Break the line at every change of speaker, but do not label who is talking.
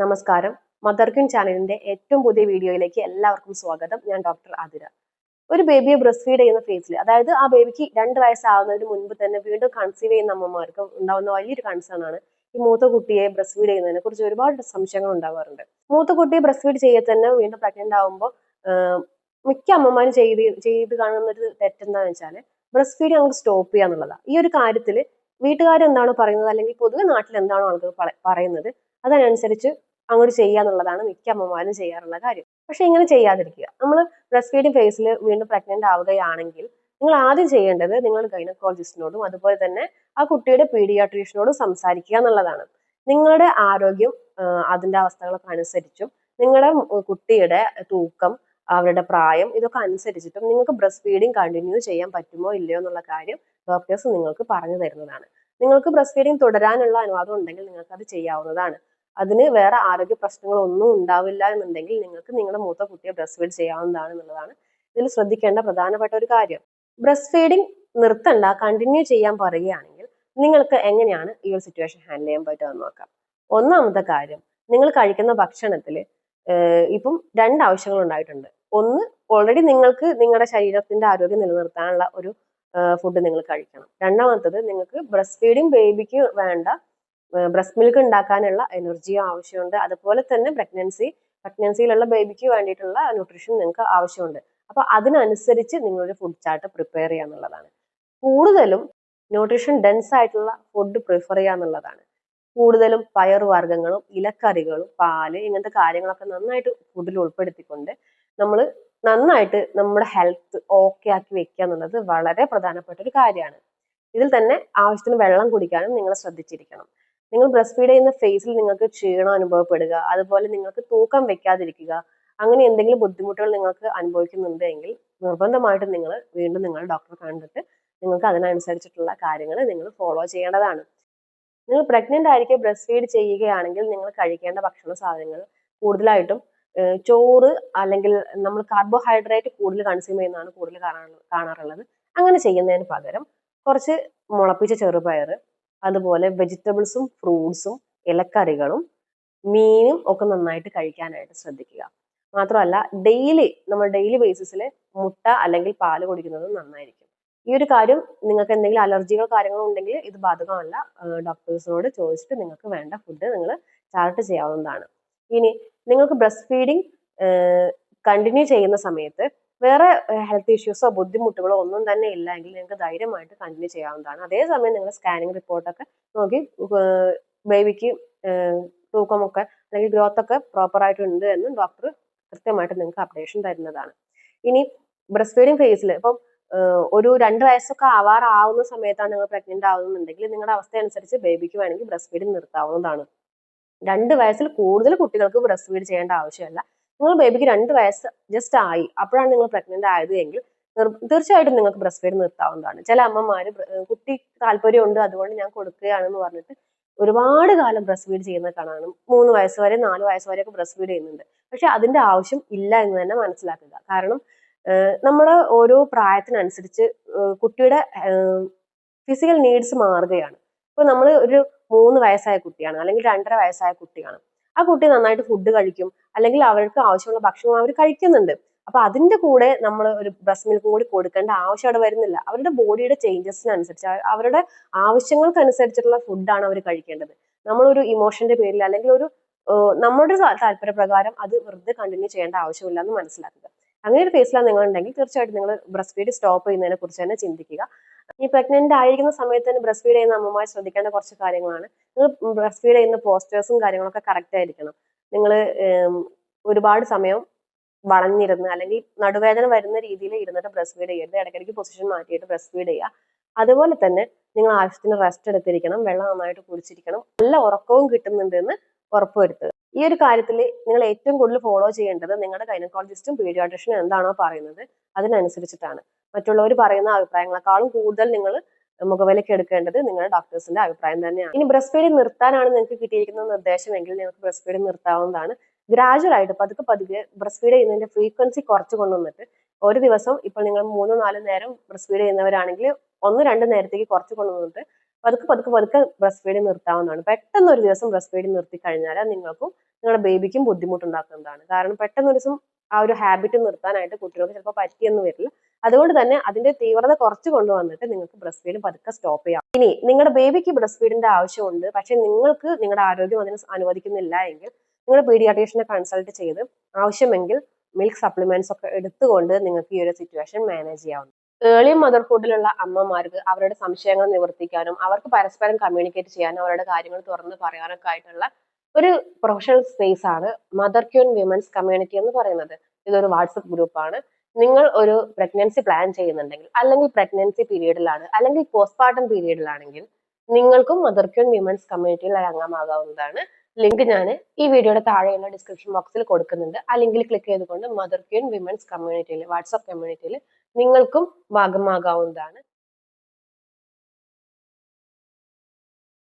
നമസ്കാരം. Mother queen ചാനലിന്റെ ഏറ്റവും പുതിയ വീഡിയോയിലേക്ക് എല്ലാവർക്കും സ്വാഗതം. ഞാൻ ഡോക്ടർ ആതിര. ഒരു ബേബിയെ ബ്രസ്റ്റ് ഫീഡ് ചെയ്യുന്ന ഫേസിൽ അതായത് ആ ബേബിക്ക് രണ്ട് വയസ്സാവുന്നതിന് മുൻപ് തന്നെ വീണ്ടും കൺസീവ് ചെയ്യുന്ന അമ്മമാർക്ക് ഉണ്ടാവുന്ന വലിയൊരു കൺസേൺ ആണ് ഈ മൂത്ത കുട്ടിയെ ബ്രസ്റ്റ് ഫീഡ് ചെയ്യുന്നതിനെ കുറിച്ച് ഒരുപാട് സംശയങ്ങൾ ഉണ്ടാവാറുണ്ട്. മൂത്ത കുട്ടിയെ ബ്രസ്റ്റ് ഫീഡ് ചെയ്യ തന്നെ വീണ്ടും പ്രഗ്നന്റ് ആവുമ്പോൾ മിക്ക അമ്മമാരും ചെയ്ത് ചെയ്ത് കാണുന്ന ഒരു തെറ്റെന്താണെന്ന് വെച്ചാൽ ബ്രസ്റ്റ് ഫീഡ് നമുക്ക് സ്റ്റോപ്പ് ചെയ്യുക എന്നുള്ളതാണ് ഈ ഒരു കാര്യത്തിൽ വീട്ടുകാരെന്താണോ പറയുന്നത് അല്ലെങ്കിൽ പൊതുവെ നാട്ടിൽ എന്താണോ ആളുകൾ പറയുന്നത് അതിനനുസരിച്ച് അങ്ങോട്ട് ചെയ്യാന്നുള്ളതാണ് മിക്ക അമ്മമാരും ചെയ്യാറുള്ള കാര്യം. പക്ഷെ ഇങ്ങനെ ചെയ്യാതിരിക്കുക. നമ്മൾ ബ്രസ്റ്റ് ഫീഡിങ് ഫേസിൽ വീണ്ടും പ്രഗ്നന്റ് ആവുകയാണെങ്കിൽ നിങ്ങൾ ആദ്യം ചെയ്യേണ്ടത് നിങ്ങൾ ഗൈനക്കോളജിസ്റ്റിനോടും അതുപോലെ തന്നെ ആ കുട്ടിയുടെ പീഡിയാട്രീഷ്യനോടും സംസാരിക്കുക എന്നുള്ളതാണ്. നിങ്ങളുടെ ആരോഗ്യം അതിന്റെ അവസ്ഥകളൊക്കെ അനുസരിച്ചും നിങ്ങളുടെ കുട്ടിയുടെ തൂക്കം അവരുടെ പ്രായം ഇതൊക്കെ അനുസരിച്ചിട്ടും നിങ്ങൾക്ക് ബ്രസ്റ്റ് ഫീഡിങ് കണ്ടിന്യൂ ചെയ്യാൻ പറ്റുമോ ഇല്ലയോ എന്നുള്ള കാര്യം ഡോക്ടേഴ്സ് നിങ്ങൾക്ക് പറഞ്ഞു തരുന്നതാണ്. നിങ്ങൾക്ക് ബ്രസ്റ്റ് ഫീഡിങ് തുടരാനുള്ള അനുവാദം ഉണ്ടെങ്കിൽ നിങ്ങൾക്ക് അത് ചെയ്യാവുന്നതാണ്. അതിന് വേറെ ആരോഗ്യ പ്രശ്നങ്ങളൊന്നും ഉണ്ടാവില്ല എന്നുണ്ടെങ്കിൽ നിങ്ങൾക്ക് നിങ്ങളുടെ മൂത്ത കുട്ടിയെ ബ്രസ്റ്റ് ഫീഡ് ചെയ്യാവുന്നതാണ് എന്നുള്ളതാണ് ഇതിൽ ശ്രദ്ധിക്കേണ്ട പ്രധാനപ്പെട്ട ഒരു കാര്യം. ബ്രസ്റ്റ് ഫീഡിങ് നിർത്തണ്ട കണ്ടിന്യൂ ചെയ്യാൻ പറയുകയാണെങ്കിൽ നിങ്ങൾക്ക് എങ്ങനെയാണ് ഈ ഒരു സിറ്റുവേഷൻ ഹാൻഡിൽ ചെയ്യാൻ പറ്റുക എന്ന് നോക്കാം. ഒന്നാമത്തെ കാര്യം നിങ്ങൾ കഴിക്കുന്ന ഭക്ഷണത്തിൽ ഇപ്പം രണ്ട് ആവശ്യങ്ങൾ ഉണ്ടായിട്ടുണ്ട്. ഒന്ന് ഓൾറെഡി നിങ്ങൾക്ക് നിങ്ങളുടെ ശരീരത്തിന്റെ ആരോഗ്യം നിലനിർത്താനുള്ള ഒരു ഫുഡ് നിങ്ങൾ കഴിക്കണം. രണ്ടാമത്തത് നിങ്ങൾക്ക് ബ്രസ്റ്റ് ഫീഡിങ് ബേബിക്ക് വേണ്ട ബ്രസ്റ്റ് മിൽക്ക് ഉണ്ടാക്കാനുള്ള എനർജി ആവശ്യമുണ്ട്. അതുപോലെ തന്നെ പ്രഗ്നൻസി പ്രഗ്നൻസിയിലുള്ള ബേബിക്ക് വേണ്ടിയിട്ടുള്ള ന്യൂട്രീഷൻ നിങ്ങൾക്ക് ആവശ്യമുണ്ട്. അപ്പൊ അതിനനുസരിച്ച് നിങ്ങളൊരു ഫുഡ് ചാർട്ട് പ്രിപ്പയർ ചെയ്യുക എന്നുള്ളതാണ്. കൂടുതലും ന്യൂട്രീഷൻ ഡെൻസ് ആയിട്ടുള്ള ഫുഡ് പ്രിഫർ ചെയ്യുക എന്നുള്ളതാണ്. കൂടുതലും പയറുവർഗങ്ങളും ഇലക്കറികളും പാൽ ഇങ്ങനത്തെ കാര്യങ്ങളൊക്കെ നന്നായിട്ട് ഫുഡിൽ ഉൾപ്പെടുത്തിക്കൊണ്ട് നമ്മൾ നന്നായിട്ട് നമ്മുടെ ഹെൽത്ത് ഓക്കെ ആക്കി വെക്കുക എന്നുള്ളത് വളരെ പ്രധാനപ്പെട്ട ഒരു കാര്യമാണ്. ഇതിൽ തന്നെ ആവശ്യത്തിന് വെള്ളം കുടിക്കാനും നിങ്ങൾ ശ്രദ്ധിച്ചിരിക്കണം. നിങ്ങൾ ബ്രസ്റ്റ് ഫീഡ് ചെയ്യുന്ന ഫേസിൽ നിങ്ങൾക്ക് ക്ഷീണം അനുഭവപ്പെടുക. അതുപോലെ നിങ്ങൾക്ക് തൂക്കം വെക്കാതിരിക്കുക. അങ്ങനെ എന്തെങ്കിലും ബുദ്ധിമുട്ടുകൾ നിങ്ങൾക്ക് അനുഭവിക്കുന്നുണ്ട് എങ്കിൽ നിർബന്ധമായിട്ടും നിങ്ങൾ വീണ്ടും നിങ്ങൾ ഡോക്ടറെ കണ്ടിട്ട് നിങ്ങൾക്ക് അതിനനുസരിച്ചിട്ടുള്ള കാര്യങ്ങൾ നിങ്ങൾ ഫോളോ ചെയ്യേണ്ടതാണ്. നിങ്ങൾ പ്രഗ്നന്റ് ആയിരിക്കെ ബ്രസ്റ്റ് ഫീഡ് ചെയ്യുകയാണെങ്കിൽ നിങ്ങൾ കഴിക്കേണ്ട ഭക്ഷണ സാധനങ്ങൾ കൂടുതലായിട്ടും ചോറ് അല്ലെങ്കിൽ നമ്മൾ കാർബോഹൈഡ്രേറ്റ് കൂടുതൽ കൺസ്യൂം ചെയ്യുന്നതാണ് കൂടുതൽ കാണാ- കാണാറുള്ളത്. അങ്ങനെ ചെയ്യുന്നതിന് പകരം കുറച്ച് മുളപ്പിച്ച ചെറുപയർ അതുപോലെ വെജിറ്റബിൾസും ഫ്രൂട്ട്സും ഇലക്കറികളും മീനും ഒക്കെ നന്നായിട്ട് കഴിക്കാനായിട്ട് ശ്രദ്ധിക്കുക. മാത്രമല്ല ഡെയിലി നമ്മൾ ഡെയിലി ബേസിസിൽ മുട്ട അല്ലെങ്കിൽ പാൽ കുടിക്കുന്നത് നന്നായിരിക്കും. ഈ ഒരു കാര്യം നിങ്ങൾക്ക് എന്തെങ്കിലും അലർജികൾ കാര്യങ്ങളോ ഉണ്ടെങ്കിൽ ഇത് ബാധകമല്ല. ഡോക്ടേഴ്സിനോട് ചോദിച്ചിട്ട് നിങ്ങൾക്ക് വേണ്ട ഫുഡ് നിങ്ങൾ ചാർട്ട് ചെയ്യാവുന്നതാണ്. ഇനി നിങ്ങൾക്ക് ബ്രസ്റ്റ് ഫീഡിങ് കണ്ടിന്യൂ ചെയ്യുന്ന സമയത്ത് വേറെ ഹെൽത്ത് ഇഷ്യൂസോ ബുദ്ധിമുട്ടുകളോ ഒന്നും തന്നെ ഇല്ല എങ്കിൽ നിങ്ങൾക്ക് ധൈര്യമായിട്ട് കണ്ടിന്യൂ ചെയ്യാവുന്നതാണ്. അതേസമയം നിങ്ങൾ സ്കാനിങ് റിപ്പോർട്ടൊക്കെ നോക്കി ബേബിക്ക് തൂക്കമൊക്കെ അല്ലെങ്കിൽ ഗ്രോത്ത് ഒക്കെ പ്രോപ്പർ ആയിട്ടുണ്ട് എന്ന് ഡോക്ടർ കൃത്യമായിട്ട് നിങ്ങൾക്ക് അപ്ഡേഷൻ തരുന്നതാണ്. ഇനി ബ്രസ്റ്റ് ഫീഡിങ് ഫേസിൽ ഇപ്പം ഒരു രണ്ട് വയസ്സൊക്കെ ആവാറാവുന്ന സമയത്താണ് നിങ്ങൾ പ്രഗ്നന്റ് ആവുന്നുണ്ടെങ്കിൽ നിങ്ങളുടെ അവസ്ഥ അനുസരിച്ച് ബേബിക്ക് വേണമെങ്കിൽ ബ്രസ്റ്റ് ഫീഡിങ് നിർത്താവുന്നതാണ്. രണ്ട് വയസ്സിൽ കൂടുതൽ കുട്ടികൾക്ക് ബ്രസ്റ്റ് ഫീഡ് ചെയ്യേണ്ട ആവശ്യമില്ല. നിങ്ങൾ ബേബിക്ക് രണ്ട് വയസ്സ് ജസ്റ്റ് ആയി. അപ്പോഴാണ് നിങ്ങൾ പ്രഗ്നന്റ് ആയത് എങ്കിൽ തീർച്ചയായിട്ടും നിങ്ങൾക്ക് ബ്രസ്റ്റ് ഫീഡ് നിർത്താവുന്നതാണ്. ചില അമ്മമാര് കുട്ടി താല്പര്യമുണ്ട് അതുകൊണ്ട് ഞാൻ കൊടുക്കുകയാണെന്ന് പറഞ്ഞിട്ട് ഒരുപാട് കാലം ബ്രസ്റ്റ് ഫീഡ് ചെയ്യുന്ന കാണാണ് മൂന്ന് വയസ്സ് വരെ നാല് വയസ്സ് വരെയൊക്കെ ബ്രസ്റ്റ് ഫീഡ് ചെയ്യുന്നുണ്ട്. പക്ഷെ അതിന്റെ ആവശ്യം ഇല്ല എന്ന് തന്നെ മനസ്സിലാക്കുക. കാരണം നമ്മുടെ ഓരോ പ്രായത്തിനനുസരിച്ച് കുട്ടിയുടെ ഫിസിക്കൽ നീഡ്സ് മാറുകയാണ്. ഇപ്പൊ നമ്മൾ ഒരു മൂന്ന് വയസ്സായ കുട്ടിയാണ് അല്ലെങ്കിൽ രണ്ടര വയസ്സായ കുട്ടിയാണ്. ആ കുട്ടി നന്നായിട്ട് ഫുഡ് കഴിക്കും. അല്ലെങ്കിൽ അവർക്ക് ആവശ്യമുള്ള ഭക്ഷണം അവർ കഴിക്കുന്നുണ്ട്. അപ്പൊ അതിന്റെ കൂടെ നമ്മൾ ഒരു ബ്രസ്റ്റ് മിൽക്കും കൂടി കൊടുക്കേണ്ട ആവശ്യം അവിടെ വരുന്നില്ല. അവരുടെ ബോഡിയുടെ ചേഞ്ചസിനനുസരിച്ച് അവ- അവരുടെ ആവശ്യങ്ങൾക്കനുസരിച്ചിട്ടുള്ള ഫുഡാണ് അവർ കഴിക്കേണ്ടത്. നമ്മളൊരു ഇമോഷന്റെ പേരിൽ അല്ലെങ്കിൽ ഒരു നമ്മുടെ താല്പര്യപ്രകാരം അത് വെറുതെ കണ്ടിന്യൂ ചെയ്യേണ്ട ആവശ്യമില്ല എന്ന് മനസ്സിലാക്കുക. അങ്ങനെ ഒരു ഫേസിലാണ് നിങ്ങൾ ഉണ്ടെങ്കിൽ തീർച്ചയായിട്ടും നിങ്ങൾ ബ്രസ്റ്റ് ഫീഡ് സ്റ്റോപ്പ് ചെയ്യുന്നതിനെ കുറിച്ച് തന്നെ ചിന്തിക്കുക. ഈ പ്രഗ്നന്റ് ആയിരിക്കുന്ന സമയത്ത് തന്നെ ബ്രസ്റ്റ് ഫീഡ് ചെയ്യുന്ന അമ്മമാർ ശ്രദ്ധിക്കേണ്ട കുറച്ച് കാര്യങ്ങളാണ്. നിങ്ങൾ ബ്രസ്റ്റ് ഫീഡ് ചെയ്യുന്ന പോസ്റ്റേഴ്സും കാര്യങ്ങളൊക്കെ കറക്റ്റ് ആയിരിക്കണം. നിങ്ങൾ ഒരുപാട് സമയം വളഞ്ഞിരുന്ന് അല്ലെങ്കിൽ നടുവേദന വരുന്ന രീതിയിൽ ഇരുന്നിട്ട് ബ്രസ്റ്റ് ഫീഡ് ചെയ്യരുത്. ഇടയ്ക്കിടയ്ക്ക് പൊസിഷൻ മാറ്റിയിട്ട് ബ്രസ്റ്റ് ഫീഡ് ചെയ്യുക. അതുപോലെ തന്നെ നിങ്ങൾ ആവശ്യത്തിന് റെസ്റ്റ് എടുത്തിരിക്കണം. വെള്ളം നന്നായിട്ട് കുടിച്ചിരിക്കണം. നല്ല ഉറക്കവും കിട്ടുന്നുണ്ടെന്ന് ഉറപ്പുവരുത്തുക. ഈ ഒരു കാര്യത്തിൽ നിങ്ങൾ ഏറ്റവും കൂടുതൽ ഫോളോ ചെയ്യേണ്ടത് നിങ്ങളുടെ ഗൈനക്കോളജിസ്റ്റും പീഡിയാട്രിഷ്യനും എന്താണോ പറയുന്നത് അതിനനുസരിച്ചിട്ടാണ്. മറ്റുള്ളവർ പറയുന്ന അഭിപ്രായങ്ങളെക്കാളും കൂടുതൽ നിങ്ങൾ മുഖവിലേക്ക് എടുക്കേണ്ടത് നിങ്ങളുടെ ഡോക്ടേഴ്സിന്റെ അഭിപ്രായം തന്നെയാണ്. ഇനി ബ്രസ്റ്റ് ഫീഡിങ് നിർത്താനാണ് നിങ്ങൾക്ക് കിട്ടിയിരിക്കുന്ന നിർദ്ദേശമെങ്കിൽ നിങ്ങൾക്ക് ബ്രസ്റ്റ് ഫീഡിങ് നിർത്താവുന്നതാണ്. ഗ്രാജുവൽ ആയിട്ട് പതുക്കെ പതുക്കെ ബ്രസ്റ്റ് ഫീഡ് ചെയ്യുന്നതിന്റെ ഫ്രീക്വൻസി കുറച്ച് കൊണ്ടുവന്നിട്ട് ഒരു ദിവസം ഇപ്പോൾ നിങ്ങൾ മൂന്നോ നാലോ നേരം ബ്രസ്റ്റ് ഫീഡ് ചെയ്യുന്നവരാണെങ്കിൽ ഒന്ന് രണ്ട് നേരത്തേക്ക് കുറച്ച് കൊണ്ടുവന്നിട്ട് പതുക്കെ പതുക്കെ പതുക്കെ ബ്രസ്റ്റ് ഫീഡിങ് നിർത്താവുന്നതാണ്. പെട്ടെന്ന് ഒരു ദിവസം ബ്രസ്റ്റ് ഫീഡിങ് നിർത്തി കഴിഞ്ഞാൽ നിങ്ങൾക്കും നിങ്ങളുടെ ബേബിക്കും ബുദ്ധിമുട്ടുണ്ടാക്കുന്നതാണ്. കാരണം പെട്ടെന്ന് ഒരു ദിവസം ആ ഒരു ഹാബിറ്റ് നിർത്താനായിട്ട് കുട്ടികൾക്ക് ചിലപ്പോൾ പറ്റിയെന്ന് വരില്ല. അതുകൊണ്ട് തന്നെ അതിന്റെ തീവ്രത കുറച്ച് കൊണ്ടുവന്നിട്ട് നിങ്ങൾക്ക് ബ്രസ്റ്റ് ഫീഡ് പതുക്കെ സ്റ്റോപ്പ് ചെയ്യാം. ഇനി നിങ്ങളുടെ ബേബിക്ക് ബ്രസ്റ്റ് ഫീഡിന്റെ ആവശ്യമുണ്ട്. പക്ഷെ നിങ്ങൾക്ക് നിങ്ങളുടെ ആരോഗ്യം അതിന് അനുവദിക്കുന്നില്ല എങ്കിൽ നിങ്ങൾ പീഡിയാട്രീഷ്യനെ കൺസൾട്ട് ചെയ്ത് ആവശ്യമെങ്കിൽ മിൽക്ക് സപ്ലിമെന്റ്സ് ഒക്കെ എടുത്തുകൊണ്ട് നിങ്ങൾക്ക് ഈ ഒരു സിറ്റുവേഷൻ മാനേജ് ചെയ്യാവുന്നു ഏർലി മദർഹുഡിലുള്ള അമ്മമാർക്ക് അവരുടെ സംശയങ്ങൾ നിവർത്തിക്കാനും അവർക്ക് പരസ്പരം കമ്മ്യൂണിക്കേറ്റ് ചെയ്യാനും അവരുടെ കാര്യങ്ങൾ തുറന്ന് പറയാനൊക്കെ ആയിട്ടുള്ള ഒരു പ്രൊഫഷണൽ സ്പേസ് ആണ് മദർ ക്യൂൻ വിമൻസ് കമ്മ്യൂണിറ്റി എന്ന് പറയുന്നത്. ഇതൊരു വാട്സപ്പ് ഗ്രൂപ്പാണ് നിങ്ങൾ ഒരു പ്രഗ്നൻസി പ്ലാൻ ചെയ്യുന്നുണ്ടെങ്കിൽ അല്ലെങ്കിൽ പ്രഗ്നൻസി പീരീഡിലാണ് അല്ലെങ്കിൽ പോസ്റ്റ്മോർട്ടം പീരീഡിലാണെങ്കിൽ നിങ്ങൾക്കും മദർ ക്യൂൻ വിമൻസ് കമ്മ്യൂണിറ്റിയിൽ അംഗമാകാവുന്നതാണ്. ലിങ്ക് ഞാൻ ഈ വീഡിയോയുടെ താഴെയുള്ള ഡിസ്ക്രിപ്ഷൻ ബോക്സിൽ കൊടുക്കുന്നുണ്ട്. ആ ലിങ്കിൽ ക്ലിക്ക് ചെയ്തുകൊണ്ട് മദർ ക്യൂൻ വിമൻസ് കമ്മ്യൂണിറ്റിയിൽ വാട്സപ്പ് കമ്മ്യൂണിറ്റിയിൽ നിങ്ങൾക്കും ഭാഗമാകാവുന്നതാണ്.